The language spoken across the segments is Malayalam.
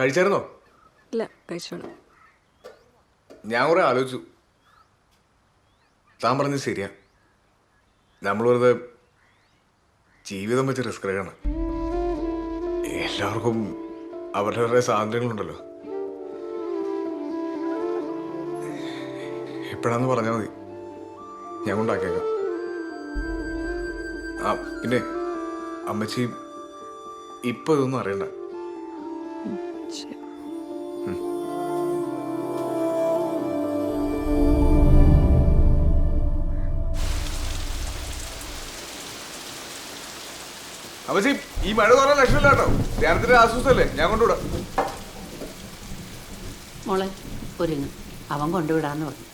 കഴിച്ചായിരുന്നോ? ഇല്ല കഴിച്ചോളൂ ഞാൻ കുറെ ആലോചിച്ചു. താൻ പറഞ്ഞത് ശരിയാ. നമ്മൾ വെറുതെ ജീവിതം വെച്ച് റിസ്ക് എടുക്കണം. എല്ലാവർക്കും അവരുടെ സ്വാതന്ത്ര്യങ്ങളുണ്ടല്ലോ. എപ്പോഴാന്ന് പറഞ്ഞാൽ മതി. ഞാൻ കൊണ്ടാക്കിയേക്കാം. ആ പിന്നെ അമ്മച്ചി ഇപ്പൊ ഇതൊന്നും അറിയണ്ട. അമ്മച്ചി ഈ മഴ കുറേ ലക്ഷമില്ല കേട്ടോ. ധ്യാനത്തിന്റെ ആശ്വാസമല്ലേ? ഞാൻ കൊണ്ടുവിടാം. മോളെ ഒരുങ്ങ്. അവൻ കൊണ്ടുവിടാന്ന് പറഞ്ഞു.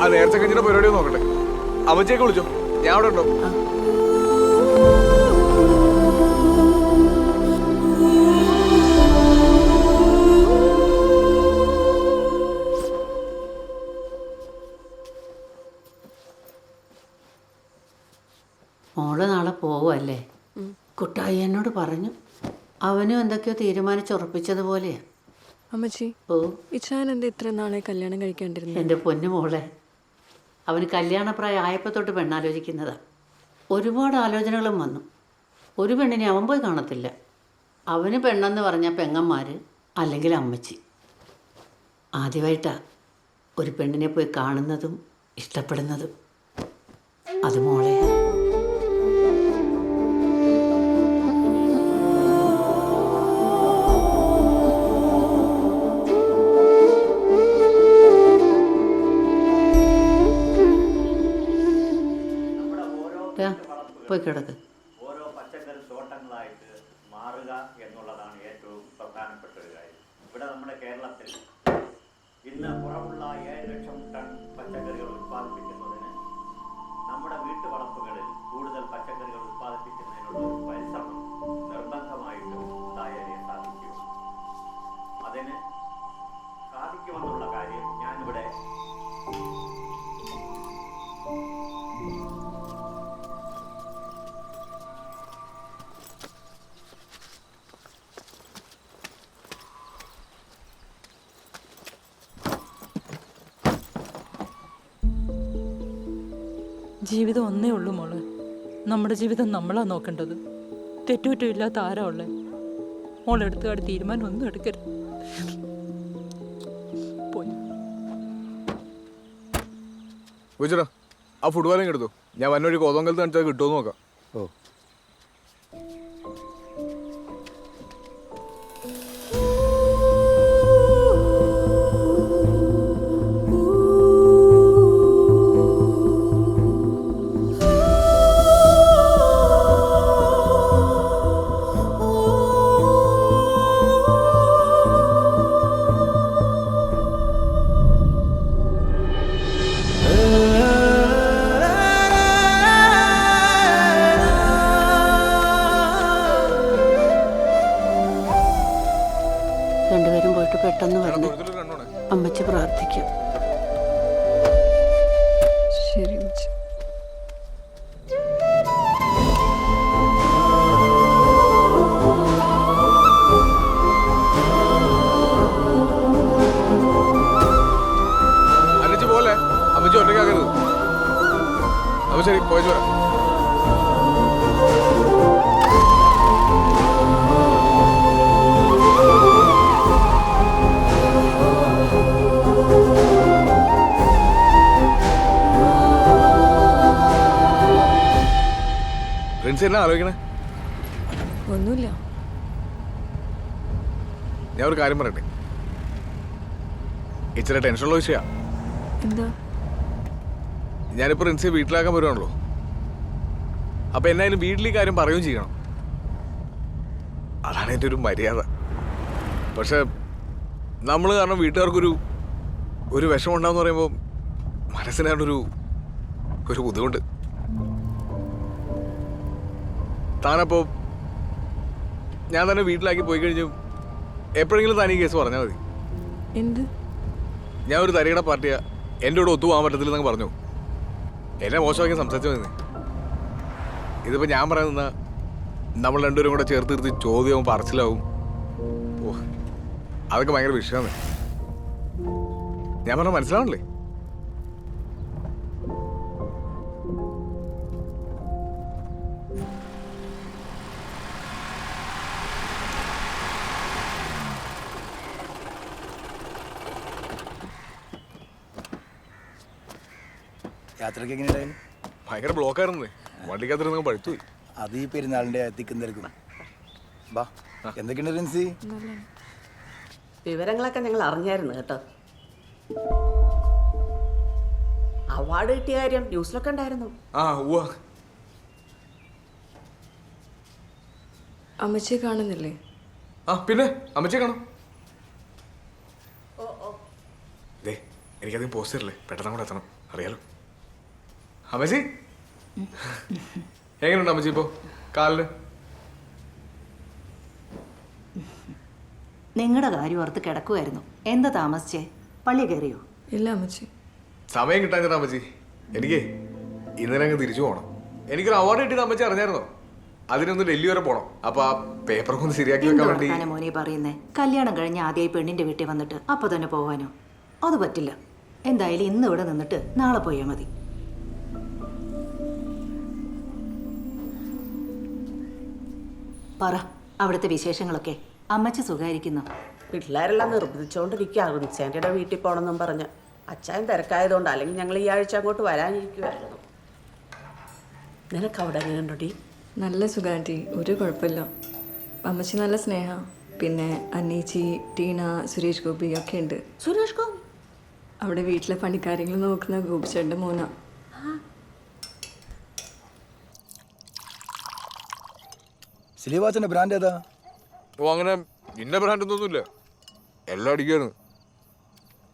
ആ നേരത്തെ കഴിഞ്ഞിട്ട് പരിപാടി നോക്കട്ടെ. അമ്മച്ചിയൊക്കെ വിളിച്ചോ? ഞാൻ അവിടെ ഉണ്ടോ? മോൾ നാളെ പോവല്ലേ കുട്ടായി എന്നോട് പറഞ്ഞു. അവനും എന്തൊക്കെയോ തീരുമാനിച്ചുറപ്പിച്ചതുപോലെയാ. അമ്മച്ചി ഓ ഇച്ചാൻ എന്താ ഇത്ര നാളെ കല്യാണം കഴിക്കാണ്ടിരുന്നു? എന്റെ പൊന്നു മോളെ അവന് കല്യാണപ്രായം ആയപ്പോൾ തൊട്ട് പെണ്ണാലോചിക്കുന്നതാണ് ഒരുപാട് ആലോചനകളും വന്നു. ഒരു പെണ്ണിനെ അവൻ പോയി കാണത്തില്ല. അവന് പെണ്ണെന്ന് പറഞ്ഞ പെങ്ങന്മാർ അല്ലെങ്കിൽ അമ്മച്ചി. ആദ്യമായിട്ടാണ് ഒരു പെണ്ണിനെ പോയി കാണുന്നതും ഇഷ്ടപ്പെടുന്നതും. അത് മോളെയാ പോയി കിടക്ക്. ഓരോ പച്ചക്കറി മാറുക എന്നുള്ളതാണ് ഏറ്റവും ഇവിടെ നമ്മുടെ കേരളത്തിൽ ലക്ഷം പച്ചക്കറികൾ നമ്മുടെ വീട്ടുവളപ്പുകളിൽ കൂടുതൽ പച്ചക്കറികൾ ഉത്പാദിപ്പിക്കുന്നതിനുള്ള ഒരു പരിശ്രമം ജീവിതം ഒന്നേ ഉള്ളൂ മോൾ. നമ്മുടെ ജീവിതം നമ്മളാണ് നോക്കേണ്ടത്. തെറ്റുകുറ്റമില്ലാത്ത ആരാ ഉള്ളേ? മോളെടുത്തുകാട് തീരുമാനം ഒന്നും എടുക്കരുത്. പോയി. ആ എടുത്തു. ഞാൻ വന്നൊരു കോതോങ്കൽ കാണിച്ചാൽ കിട്ടുമോ നോക്കാം. പെട്ടെന്ന് വരണം അമ്മച്ചി പ്രാർത്ഥിക്കാം. പ്രിൻസ് എന്നാ ആലോചിക്കണേ? ഒന്നുമില്ല. ഞാൻ ഒരു കാര്യം പറയട്ടെ? ഇച്ചിരി ടെൻഷനുള്ള വിഷയാ. എന്താ? ഞാനിപ്പോൾ പ്രിൻസിയെ വീട്ടിലാക്കാൻ വരുവാണല്ലോ. അപ്പൊ എന്നായാലും വീട്ടിൽ ഈ കാര്യം പറയുകയും ചെയ്യണം. അതാണ് എന്റെ ഒരു മര്യാദ. പക്ഷെ നമ്മൾ കാരണം വീട്ടുകാർക്കൊരു ഒരു വിഷമം ഉണ്ടാന്ന് പറയുമ്പോൾ മനസ്സിനാണ്ടൊരു ഒരു ബുദ്ധിമുട്ട്. താനപ്പോ ഞാൻ തന്നെ വീട്ടിലാക്കി പോയി കഴിഞ്ഞു. എപ്പോഴെങ്കിലും താൻ ഈ കേസ് പറഞ്ഞാൽ മതി. എന്ത്? ഞാൻ ഒരു തരികട പാർട്ടിയാ. എന്റെ കൂടെ ഒത്തു പോകാൻ പറ്റത്തില്ലെന്നങ്ങ് പറഞ്ഞു. എന്നെ മോശമാക്കി സംസാരിച്ചു മതി ഇതിപ്പോ ഞാൻ പറയുന്ന നമ്മൾ രണ്ടുപേരും കൂടെ ചേർത്ത് നിർത്തി ചോദ്യവും പറച്ചിലാവും. ഓ അതൊക്കെ ഭയങ്കര വിഷയമാണ്. ഞാൻ പറഞ്ഞ മനസ്സിലാവണല്ലേ? യാത്രയ്ക്ക് എങ്ങനെയുണ്ടായിരുന്നു ഭയങ്കര ബ്ലോക്കായിരുന്നു. വണ്ടിക്കകത്തിരുന്ന് പഴുത്തു അത് ഈ പെരുന്നാളിന്റെ തിക്കും തിരക്കും ബാ എന്തൊക്കെയുണ്ട് റിൻസി? വിവരങ്ങളൊക്കെ ഞങ്ങൾ അറിഞ്ഞായിരുന്നു കേട്ടോ. അവാർഡ് കിട്ടിയ കാര്യം ന്യൂസിലൊക്കെ ഉണ്ടായിരുന്നു. ആ ഉവ്വ. അമ്മച്ചിയെ കാണുന്നില്ലേ? ആ പിന്നെ? അമ്മച്ചെ കാണാം. ദേ എനിക്കധികം പോസ്റ്റ് തരില്ലേ? പെട്ടെന്ന് കൂടെ എത്തണം. അറിയാലോ. അമ്മച്ചി? എങ്ങനെയുണ്ട് അമ്മച്ചി ഇപ്പോ? കാലിന് നിങ്ങളുടെ കാര്യം ഓർത്ത് കിടക്കുമായിരുന്നു എന്താ താമസിച്ചേ? പള്ളി കയറിയോ? ഇല്ല അമ്മച്ചി. സമയം കിട്ടാൻ അമ്മച്ചി. എനിക്ക് ഇന്നലെ അങ്ങ് തിരിച്ചു പോകണം എനിക്കൊരു അവാർഡ് കിട്ടിയത് അമ്മച്ചി അറിഞ്ഞായിരുന്നോ? അതിനൊന്ന് ഡൽഹി വരെ പോണം. അപ്പൊ ആ പേപ്പറൊക്കെ ഒന്ന് ശരിയാക്കി വെക്കാൻ വേണ്ടി മോനെ പറയുന്നേ? കല്യാണം കഴിഞ്ഞ് ആദ്യമായി പെണ്ണിന്റെ വീട്ടിൽ വന്നിട്ട് അപ്പൊ തന്നെ പോവാനോ? അത് പറ്റില്ല. എന്തായാലും ഇന്ന് ഇവിടെ നിന്നിട്ട് നാളെ പോയാൽ മതി. പറ അവിടുത്തെ വിശേഷങ്ങളൊക്കെ. അമ്മച്ച സുഖായിരിക്കുന്നു? പിള്ളേരെല്ലാം നിർബന്ധിച്ചുകൊണ്ടിരിക്കുക റിൻസാന്റിയുടെ വീട്ടിൽ പോകണമെന്നും പറഞ്ഞ്. അച്ഛൻ തിരക്കായതുകൊണ്ട് അല്ലെങ്കിൽ ഞങ്ങൾ ഈ ആഴ്ച അങ്ങോട്ട് വരാനിരിക്കുമായിരുന്നു നിനക്ക് അവിടെ എങ്ങനെയുണ്ടോടി നല്ല സുഖാന്റി ഒരു കുഴപ്പമില്ല. അമ്മച്ചി നല്ല സ്നേഹ. പിന്നെ അന്നീച്ചി ടീന സുരേഷ് ഗോപി ഒക്കെ ഉണ്ട്. സുരേഷ് ഗോപി? അവിടെ വീട്ടിലെ പണിക്കാര്യങ്ങൾ നോക്കുന്ന ഗോപിച്ചേട്ടന്റെ മോനാ. സിലിവാച്ചന്റെ ബ്രാൻഡ് ഏതാ? ഓ അങ്ങനെ ഇന്ന ബ്രാൻഡ് ഒന്നുമില്ല എല്ലാം അടിക്കാണ്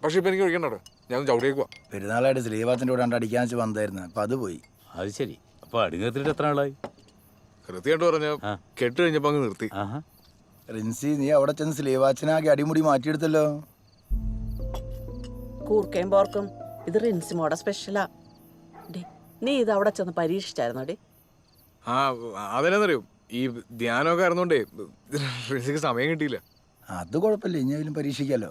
പക്ഷെ ഇപ്പൊ എനിക്ക് കഴിക്കണ്ടോ ഞാൻ ചവിടിയേക്കുവാ പെരുന്നാളായിട്ട് സ്ലീവാച്ചന്റെ കൂടെ അടിക്കാൻ വെച്ച് വന്നായിരുന്നു അപ്പൊ അത് പോയി. അത് ശരി. അപ്പൊ അടുങ്ങത്തിട്ട് എത്ര ആളായി കൃത്യമായിട്ട് പറഞ്ഞ കെട്ട് കഴിഞ്ഞപ്പോ അങ്ങ് നിർത്തി. റിൻസി നീ അവിടെ ചെന്ന് സ്ലീവാച്ചനാകെ അടിമുടി മാറ്റിയെടുത്തല്ലോ. കൂർക്കയും പോർക്കും. ഇത് റിൻസി റിൻസിമോടെ സ്പെഷ്യലാ ഡേ നീ ഇത് അവിടെ ചെന്ന് പരീക്ഷിച്ചായിരുന്നോ ഡേ? ആ അതെന്നറിയോ? ഈ ധ്യാനമൊക്കെ അറിഞ്ഞോണ്ടേ റിസക്ക് സമയം കിട്ടിയില്ല. അത് കുഴപ്പമില്ല ഇനിയെങ്കിലും പരീക്ഷിക്കാലോ.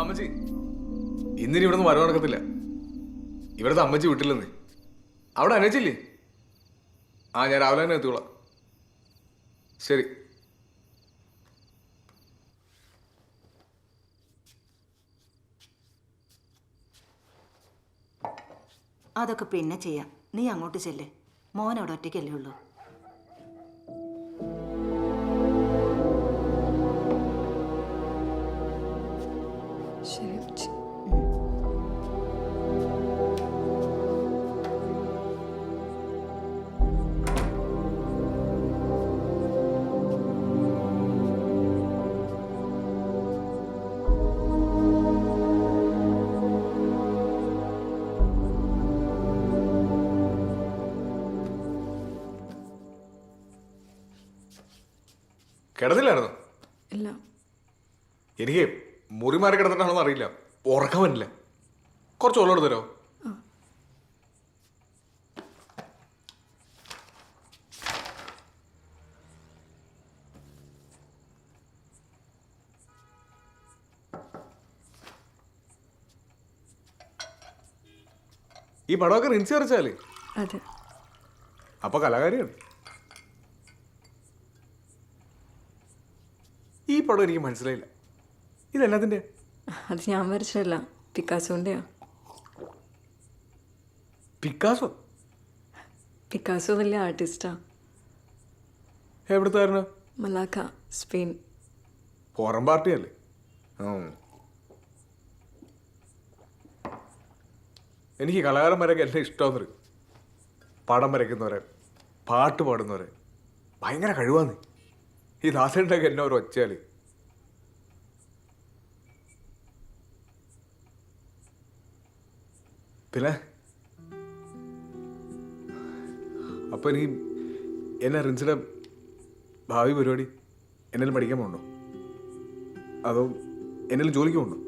അമ്മച്ചി. ഇന്നിന് ഇവിടെ നിന്ന് വരവ് നടക്കത്തില്ല. ഇവിടുത്തെ അമ്മച്ചി വിട്ടില്ലെന്നേ അവിടെ അനച്ചില്ലേ? ആ ഞാൻ രാവിലെ തന്നെ എത്തിക്കോളാം. ശരി. അതൊക്കെ പിന്നെ ചെയ്യാം. നീ അങ്ങോട്ട് ചെല്ലേ. മോൻ അവിടെ ഒറ്റയ്ക്കല്ലേ ഉള്ളൂ. കിടന്നില്ലായിരുന്നു? ഇല്ല. എനിക്ക് മുറി മാറി കിടന്നിട്ടാണോ അറിയില്ല. ഉറക്കം വരില്ല. കുറച്ച് വെള്ളം എടുത്തരോ ഈ പടമൊക്കെ റിൻസി വരച്ചാലേ? അതെ. അപ്പൊ കലാകാരിയാണ് ഈ പടം എനിക്ക് മനസ്സിലായില്ല. ഇതെല്ലാത്തിന്റെ അത് ഞാൻ വരച്ചതല്ല. പിക്കാസോന്റെയാ. പിക്കാസോ? പിക്കാസോ വലിയ ആർട്ടിസ്റ്റാ. എവിടുത്തായിരുന്നു മലാക്ക സ്പെയിൻ. പുറം പാർട്ടിയല്ലേ? എനിക്ക് കലാകാരന്മാരൊക്കെ എല്ലാം ഇഷ്ടമെന്ന് പടം വരയ്ക്കുന്നവരെ പാട്ട് പാടുന്നവരെ. ഭയങ്കര കഴിവാന്ന്. ഈ ദാസേട്ടൊക്കെ എന്നെ ഒരു ഒച്ചയാൽ പിന്നെ? അപ്പോൾ എനിക്ക് എന്നെ റിൻസിയുടെ ഭാവി പരിപാടി എന്നാലും പഠിക്കാൻ പോകണ്ടോ അതോ എന്നാലും ജോലിക്ക് പോകണ്ടോ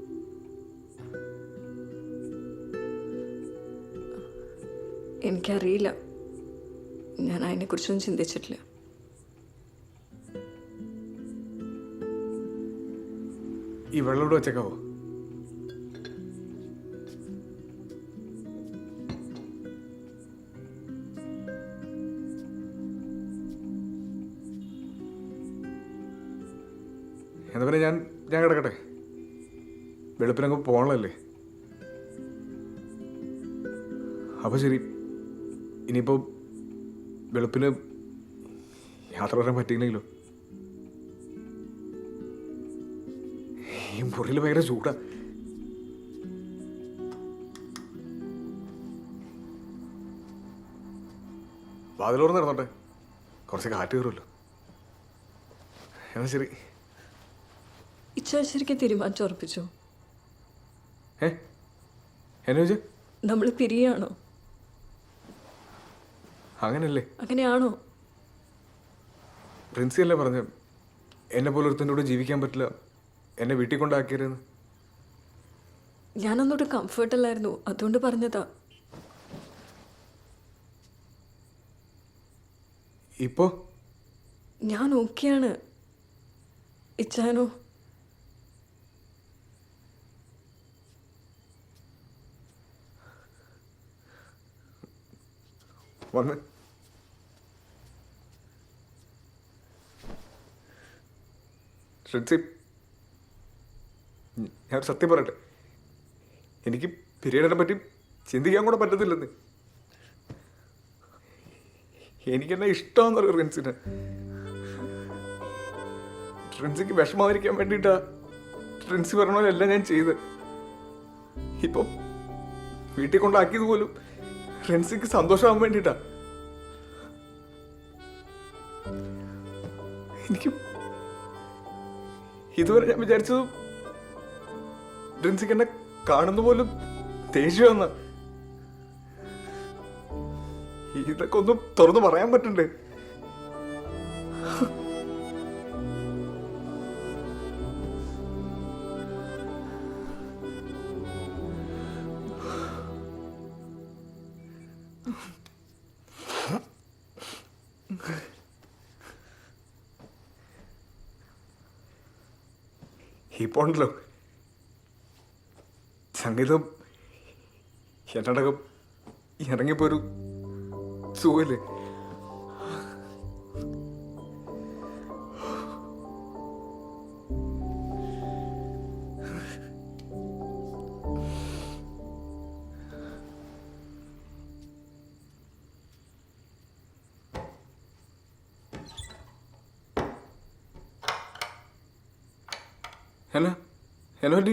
എനിക്കറിയില്ല. ഞാൻ അതിനെക്കുറിച്ചൊന്നും ചിന്തിച്ചിട്ടില്ല. ഈ വെള്ളം ഇവിടെ വെച്ചേക്കാവോ? എന്നാ പിന്നെ ഞാൻ ഞാൻ കിടക്കട്ടെ. വെളുപ്പിനങ്ങ് പോകണല്ലേ അപ്പോൾ ശരി. ഇനിയിപ്പോൾ വെളുപ്പിന് യാത്ര വരാൻ പറ്റിയില്ലെങ്കിലോ? ഈ മുറിയിൽ ഭയങ്കര ചൂടാ. വാതിലോർന്ന് നടന്നോട്ടെ. കുറച്ച് കാറ്റ് കയറുമല്ലോ. എന്നാ ശരി. ഇച്ഛ ശരിക്കും തീരുമാനിച്ചു ഉറപ്പിച്ചു നമ്മൾ പിരിയാണോ? അങ്ങനല്ലേ. അങ്ങനെയാണോ? പ്രിൻസി അല്ലേ പറഞ്ഞ എന്നെ പോലെ ഒരുത്തന്റെ കൂടെ ജീവിക്കാൻ പറ്റില്ല എന്നെ വീട്ടിൽ കൊണ്ടാക്കിയതെന്ന് ഞാനൊന്നുകൂടെ കംഫർട്ടല്ലായിരുന്നു അതുകൊണ്ട് പറഞ്ഞതാ. ഇപ്പോ? ഞാൻ ഓക്കെയാണ്. ഇച്ചാനോ? വന്ന് ശ്രുതി ഞാൻ സത്യം പറയട്ടെ. എനിക്ക് പിരീഡിനെ പറ്റി ചിന്തിക്കാൻ കൂടെ പറ്റത്തില്ലെന്ന്. എനിക്കെന്നെ ഇഷ്ടമെന്ന് പറയും റിൻസിന്? റിൻസിക്ക് വിഷമാതിരിക്കാൻ വേണ്ടിയിട്ടാ റിൻസി പറഞ്ഞ പോലെ എല്ലാം ഞാൻ ചെയ്ത് ഇപ്പം വീട്ടിൽ കൊണ്ടാക്കിയത് പോലും റിൻസിക്ക് സന്തോഷമാകാൻ വേണ്ടിട്ടാ എനിക്ക് ഇതുവരെ ഞാൻ വിചാരിച്ചത് റെൻസിക്ക് എന്നെ കാണുന്ന പോലും ദേഷ്യമെന്ന ഇതൊക്കെ ഒന്നും തുറന്നു പറയാൻ പറ്റണ്ടേ? ഇപ്പോൾ ഉണ്ടല്ലോ സംഗീതം എന്നടക്കം ഇറങ്ങിയപ്പോ ഒരു ഹലോ? എന്നാ പറ്റി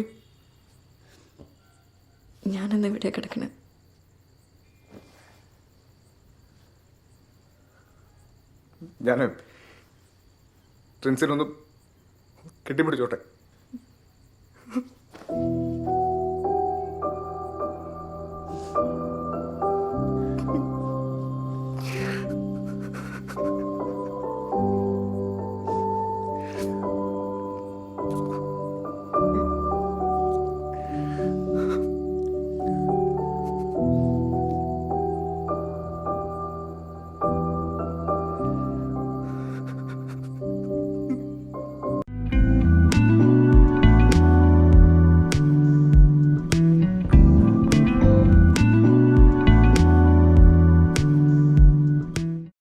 ഞാനെന്ന് ഇവിടെ കിടക്കണേ? ഞാൻ ട്രിൻസിനൊന്ന് കെട്ടിപ്പിടിച്ചോട്ടെ.